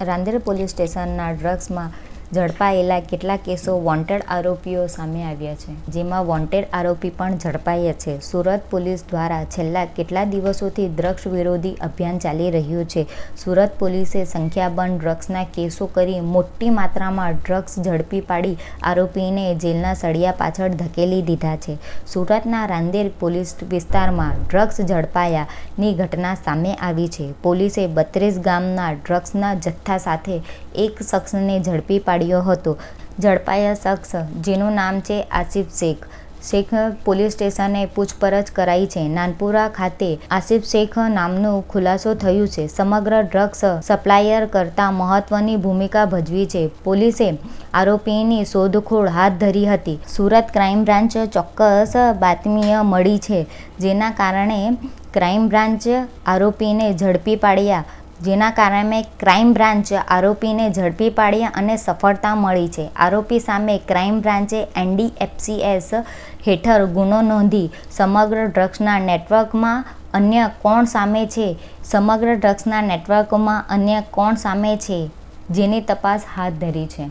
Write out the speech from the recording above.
Rander police સ્ટેશનના ડ્રગ્સમાં ઝડપાયેલા કેટલા કેસો વોન્ટેડ આરોપીઓ સામે આવ્યા છે. જેમાં વોન્ટેડ આરોપી પણ ઝડપાયા છે. સુરત પોલીસ દ્વારા છેલ્લા કેટલા દિવસોથી ડ્રગ્સ વિરોધી અભિયાન ચાલી રહ્યું છે? સુરત પોલીસે સંખ્યાબંધ ડ્રગ્સના કેસો કરી મોટી માત્રામાં ડ્રગ્સ ઝડપી પાડી આરોપીને જેલના સળિયા પાછળ ધકેલી દીધા છે. સુરતના રાંદેર પોલીસ વિસ્તારમાં ડ્રગ્સ ઝડપાયાની ઘટના સામે આવી છે. પોલીસે બત્રીસ ગામના ડ્રગ્સના જથ્થા સાથે એક શખ્સને ઝડપી પાડ્યો હતો. ઝડપાયા શખ્સ, જેનું નામ છે આસિફ શેખ. શેખ પોલીસ સ્ટેશને પૂછપરછ કરાઈ છે. નાનપુરા ખાતે આસિફ શેખ નામનું ખુલાસો થયું છે. સમગ્ર ડ્રગ્સ સપ્લાયર કરતા મહત્વની ભૂમિકા ભજવી છે. પોલીસે આરોપીની શોધખોળ હાથ ધરી હતી. સુરત ક્રાઇમ બ્રાન્ચ ચોક્કસ બાતમી મળી છે, જેના કારણે ક્રાઇમ બ્રાન્ચ આરોપીને ઝડપી પાડ્યા. જેના કારણે ક્રાઇમ બ્રાન્ચ આરોપીને ઝડપી પાડ્યા અને સફળતા મળી છે. આરોપી સામે ક્રાઇમ બ્રાન્ચે એનડીએફસીએસ હેઠળ ગુનો નોંધી સમગ્ર ડ્રગ્સના નેટવર્કમાં અન્ય કોણ સામે છે? સમગ્ર ડ્રગ્સના નેટવર્કમાં અન્ય કોણ સામે છે? જેની તપાસ હાથ ધરી છે.